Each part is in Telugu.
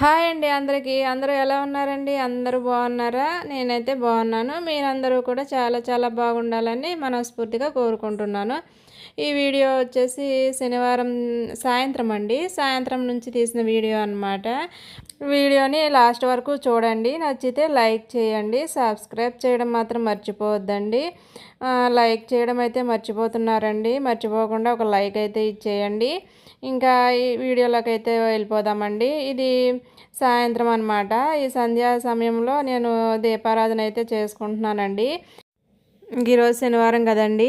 హాయ్ అండి అందరికీ. అందరూ ఎలా ఉన్నారండి? అందరూ బాగున్నారా? నేనైతే బాగున్నాను. మీరందరూ కూడా చాలా చాలా బాగుండాలని మనస్ఫూర్తిగా కోరుకుంటున్నాను. ఈ వీడియో వచ్చేసి శనివారం సాయంత్రం అండి. సాయంత్రం నుంచి తీసిన వీడియో అనమాట వీడియోని లాస్ట్ వరకు చూడండి. నచ్చితే లైక్ చేయండి. సబ్స్క్రైబ్ చేయడం మాత్రం మర్చిపోవద్దండి. లైక్ చేయడం అయితే మర్చిపోతున్నారండి. మర్చిపోకుండా ఒక లైక్ అయితే ఇచ్చేయండి. ఇంకా ఈ వీడియోలోకి అయితే వెళ్ళిపోదామండి. ఇది సాయంత్రం అనమాట ఈ సంధ్యా సమయంలో నేను దీపారాధన అయితే చేసుకుంటున్నానండి. ఈరోజు శనివారం కదండి.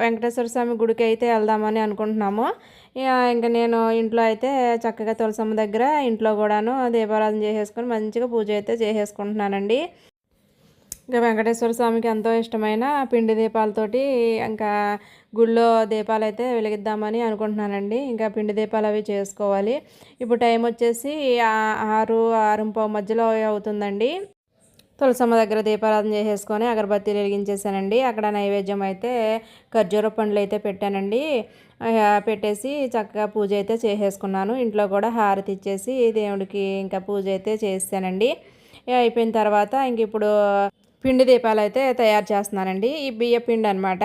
వెంకటేశ్వర స్వామి గుడికి అయితే వెళ్దామని అనుకుంటున్నాము. ఇంకా నేను ఇంట్లో అయితే చక్కగా తులసమ్మ దగ్గర ఇంట్లో కూడాను దీపారాధన చేసేసుకొని మంచిగా పూజ అయితే చేసేసుకుంటున్నానండి. ఇంకా వెంకటేశ్వర స్వామికి ఎంతో ఇష్టమైన పిండి దీపాలతోటి ఇంకా గుళ్ళో దీపాలు అయితే వెలిగిద్దామని అనుకుంటున్నానండి. ఇంకా పిండి దీపాలు అవి చేసుకోవాలి. ఇప్పుడు టైం వచ్చేసి ఆరు ఆరు మధ్యలో అవుతుందండి. తులసమ్మ దగ్గర దీపారాధన చేసేసుకొని అగరబత్తీలు వెలిగించేసానండి అక్కడ నైవేద్యం అయితే ఖర్జూర పండ్లు అయితే పెట్టానండి. పెట్టేసి చక్కగా పూజ అయితే చేసేసుకున్నాను. ఇంట్లో కూడా హారతి ఇచ్చేసి దేవుడికి ఇంకా పూజ అయితే చేసానండి అయిపోయిన తర్వాత ఇంక ఇప్పుడు పిండి దీపాలు అయితే తయారు చేస్తున్నానండి ఈ బియ్య పిండి అనమాట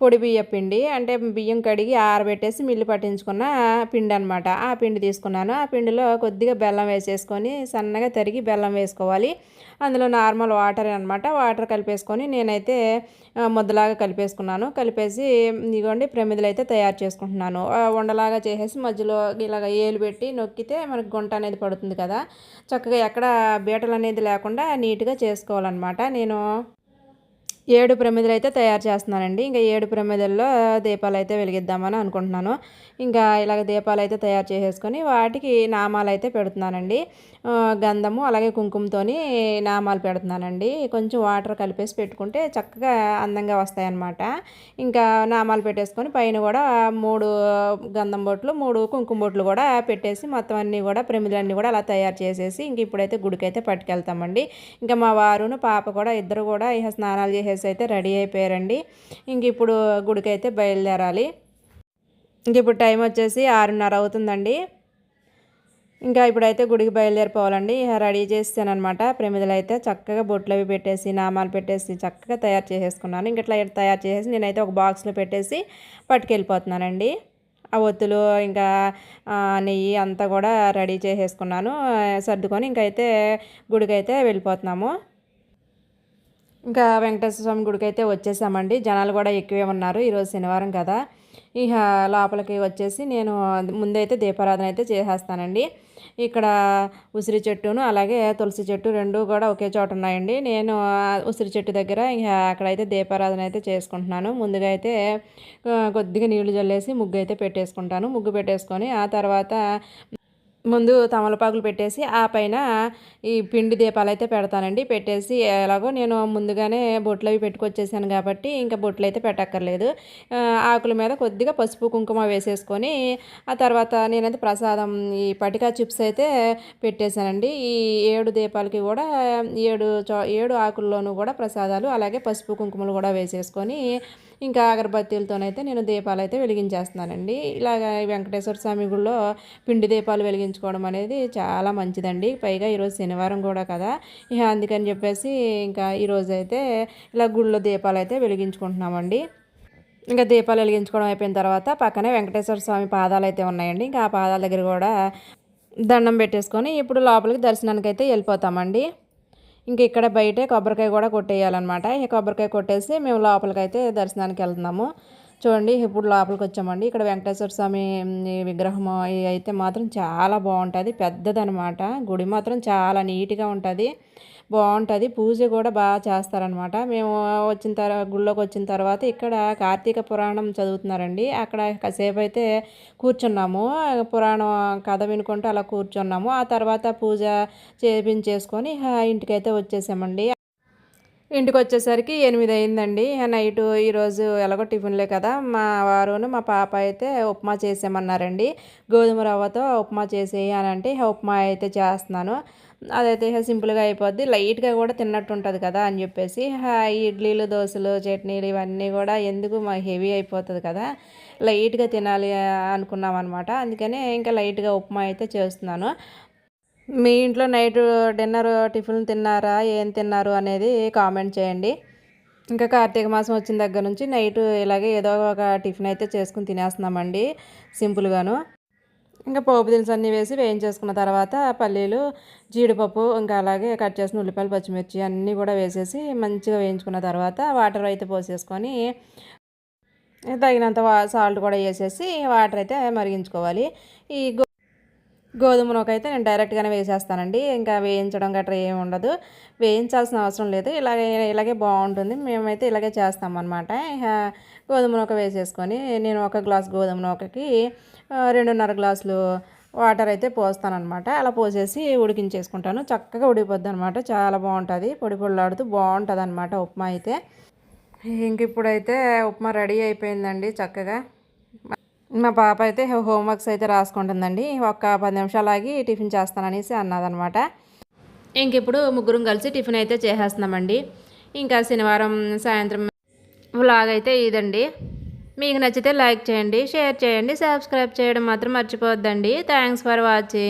పొడి బియ్య పిండి. అంటే బియ్యం కడిగి ఆరబెట్టేసి మిల్లు పట్టించుకున్న పిండి అనమాట ఆ పిండి తీసుకున్నాను. ఆ పిండిలో కొద్దిగా బెల్లం వేసేసుకొని సన్నగా తరిగి బెల్లం వేసుకోవాలి. అందులో నార్మల్ వాటర్ అనమాట వాటర్ కలిపేసుకొని నేనైతే ముద్దలాగా కలిపేసుకున్నాను. కలిపేసి ఇదిగోండి ప్రమిదలు అయితే తయారు చేసుకుంటున్నాను. ఉండలాగా చేసేసి మధ్యలో ఇలాగ ఏలు పెట్టి నొక్కితే మనకు గుంట అనేది పడుతుంది కదా. చక్కగా ఎక్కడ బీటలు అనేది లేకుండా నీట్గా చేసుకోవాలన్నమాట. నేను เนาะ ఏడు ప్రమిదలు అయితే తయారు చేస్తున్నానండి ఇంకా ఏడు ప్రమిదల్లో దీపాలు అయితే వెలిగిద్దామని అనుకుంటున్నాను. ఇంకా ఇలాగ దీపాలు అయితే తయారు చేసేసుకొని వాటికి నామాలు అయితే పెడుతున్నానండి గంధము అలాగే కుంకుమతోని నామాలు పెడుతున్నానండి. కొంచెం వాటర్ కలిపేసి పెట్టుకుంటే చక్కగా అందంగా వస్తాయన్నమాట. ఇంకా నామాలు పెట్టేసుకొని పైన కూడా మూడు గంధం బొట్లు మూడు కుంకుమ బొట్లు కూడా పెట్టేసి మొత్తం అన్నీ కూడా ప్రమిదలన్నీ కూడా అలా తయారు చేసేసి ఇంక ఇప్పుడైతే గుడికైతే పట్టుకెళ్తామండి. ఇంకా మా వారును పాప కూడా ఇద్దరు కూడా ఇహ స్నానాలు చేసేసి అయితే రెడీ అయిపోయారండి. ఇంక ఇప్పుడు గుడికైతే బయలుదేరాలి. ఇంక ఇప్పుడు టైం వచ్చేసి ఆరున్నర అవుతుందండి. ఇంకా ఇప్పుడైతే గుడికి బయలుదేరిపోవాలండి. రెడీ చేస్తానమాట ప్రమిదలు అయితే చక్కగా బొట్లు అవి పెట్టేసి నామాలు పెట్టేసి చక్కగా తయారు చేసేసుకున్నాను. ఇంక ఇట్లా తయారు చేసేసి నేనైతే ఒక బాక్స్లో పెట్టేసి పట్టుకెళ్ళిపోతున్నానండి. ఆ ఒత్తులు ఇంకా నెయ్యి అంతా కూడా రెడీ చేసేసుకున్నాను. సర్దుకొని ఇంకైతే గుడికైతే వెళ్ళిపోతున్నాము. ఇంకా వెంకటేశ్వర స్వామి గుడికి అయితే వచ్చేసామండి. జనాలు కూడా ఎక్కువే ఉన్నారు. ఈరోజు శనివారం కదా. ఇక లోపలికి వచ్చేసి నేను ముందైతే దీపారాధన అయితే చేసేస్తానండి. ఇక్కడ ఉసిరి చెట్టును అలాగే తులసి చెట్టు రెండు కూడా ఒకే చోట ఉన్నాయండి. నేను ఉసిరి చెట్టు దగ్గర ఇక అక్కడైతే దీపారాధన అయితే చేసుకుంటున్నాను. ముందుగా అయితే కొద్దిగా నీళ్ళు జల్లేసి ముగ్గు అయితే పెట్టేసుకుంటాను. ముగ్గు పెట్టేసుకొని ఆ తర్వాత ముందు తమలపాకులు పెట్టేసి ఆ పైన ఈ పిండి దీపాలు అయితే పెడతానండి. పెట్టేసి ఎలాగో నేను ముందుగానే బొట్లు అవి పెట్టుకొచ్చేసాను కాబట్టి ఇంకా బొట్లు అయితే పెట్టక్కర్లేదు. ఆకుల మీద కొద్దిగా పసుపు కుంకుమ వేసేసుకొని ఆ తర్వాత నేనైతే ప్రసాదం ఈ పటికా చిప్స్ అయితే పెట్టేశానండి. ఈ ఏడు దీపాలకి కూడా ఏడు ఏడు ఆకుల్లోనూ కూడా ప్రసాదాలు అలాగే పసుపు కుంకుమలు కూడా వేసేసుకొని ఇంకా అగరబత్తీలతోనైతే నేను దీపాలు అయితే వెలిగించేస్తున్నానండి. ఇలాగ వెంకటేశ్వర స్వామి గుడిలో పిండి దీపాలు వెలిగించుకోవడం అనేది చాలా మంచిదండి. పైగా ఈరోజు శనివారం కూడా కదా. ఇక అందుకని చెప్పేసి ఇంకా ఈరోజు అయితే ఇలా గుళ్ళో దీపాలు అయితే వెలిగించుకుంటున్నామండి. ఇంకా దీపాలు వెలిగించుకోవడం అయిపోయిన తర్వాత పక్కనే వెంకటేశ్వర స్వామి పాదాలు అయితే ఉన్నాయండి. ఇంకా ఆ పాదాల దగ్గర కూడా దండం పెట్టేసుకొని ఇప్పుడు లోపలికి దర్శనానికి అయితే వెళ్ళిపోతామండి. ఇంక ఇక్కడ బయటే కొబ్బరికాయ కూడా కొట్టేయాలన్నమాట. ఈ కొబ్బరికాయ కొట్టేసి మేము లోపలికైతే దర్శనానికి వెళ్తున్నాము. చూడండి ఇప్పుడు లోపలికి వచ్చామండి ఇక్కడ వెంకటేశ్వర స్వామి విగ్రహం అయితే మాత్రం చాలా బాగుంటుంది. పెద్దదనమాట. గుడి మాత్రం చాలా నీట్గా ఉంటుంది. బాగుంటుంది. పూజ కూడా బాగా చేస్తారనమాట. మేము వచ్చిన తర్వాత గుళ్ళోకి వచ్చిన తర్వాత ఇక్కడ కార్తీక పురాణం చదువుతున్నారండి. అక్కడ కాసేపు అయితే కూర్చున్నాము. పురాణం కథ వినుకుంటూ అలా కూర్చున్నాము. ఆ తర్వాత పూజ చేపించేసుకొని ఇంటికైతే వచ్చేసామండి. ఇంటికి వచ్చేసరికి ఎనిమిది అయిందండి నైట్ ఈరోజు ఎలాగో టిఫిన్లే కదా. మా వారును మా పాప అయితే ఉప్మా చేసేయమన్నారండి. గోధుమ రవ్వతో ఉప్మా చేసేయి అని అంటే ఉప్మా అయితే చేస్తున్నాను. అదైతే సింపుల్గా అయిపోద్ది. లైట్గా కూడా తిన్నట్టు ఉంటుంది కదా అని చెప్పేసి ఇడ్లీలు దోశలు చట్నీలు ఇవన్నీ కూడా ఎందుకు మా హెవీ అయిపోతుంది కదా. లైట్గా తినాలి అనుకున్నాం అనమాట అందుకనే ఇంకా లైట్గా ఉప్మా అయితే చేస్తున్నాను. మీ ఇంట్లో నైట్ డిన్నర్ టిఫిన్ తిన్నారా? ఏం తిన్నారు? అనేది కామెంట్ చేయండి. ఇంకా కార్తీక మాసం వచ్చిన దగ్గర నుంచి నైట్ ఇలాగే ఏదో ఒక టిఫిన్ అయితే చేసుకుని తినేస్తున్నామండి సింపుల్గాను. ఇంకా పోపు దినుసు అన్నీ వేసి వేయించేసుకున్న తర్వాత పల్లీలు జీడిపప్పు ఇంకా అలాగే కట్ చేసిన ఉల్లిపాయలు పచ్చిమిర్చి అన్నీ కూడా వేసేసి మంచిగా వేయించుకున్న తర్వాత వాటర్ అయితే పోసేసుకొని తగినంత సాల్ట్ కూడా వేసేసి వాటర్ అయితే మరిగించుకోవాలి. ఈ గోధుమ నూక అయితే నేను డైరెక్ట్గానే వేసేస్తానండి. ఇంకా వేయించడం గట్రా ఏమి ఉండదు. వేయించాల్సిన అవసరం లేదు. ఇలాగే ఇలాగే బాగుంటుంది. మేమైతే ఇలాగే చేస్తామన్నమాట. గోధుమ నూక వేసేసుకొని నేను ఒక గ్లాస్ గోధుమ నూకకి రెండున్నర గ్లాసులు వాటర్ అయితే పోస్తానమాట అలా పోసేసి ఉడికించేసుకుంటాను. చక్కగా ఉడికిపోద్ది అనమాట చాలా బాగుంటుంది. పొడి పొడిలాడుతూ బాగుంటుంది అనమాట ఉప్మా అయితే. ఇంక ఇప్పుడైతే ఉప్మా రెడీ అయిపోయిందండి చక్కగా. మా పాప అయితే హోంవర్క్స్ అయితే రాసుకుంటుందండి. ఒక పది నిమిషాలు ఆగి టిఫిన్ చేస్తాననేసి అన్నదనమాట. ఇంక ఇప్పుడు ముగ్గురం కలిసి టిఫిన్ అయితే చేసేస్తున్నామండి. ఇంకా శనివారం సాయంత్రం వ్లాగ్ అయితే ఇదండి. మీకు నచ్చితే లైక్ చేయండి షేర్ చేయండి సబ్స్క్రైబ్ చేయడం మాత్రం మర్చిపోవద్దండి. Thanks for watching.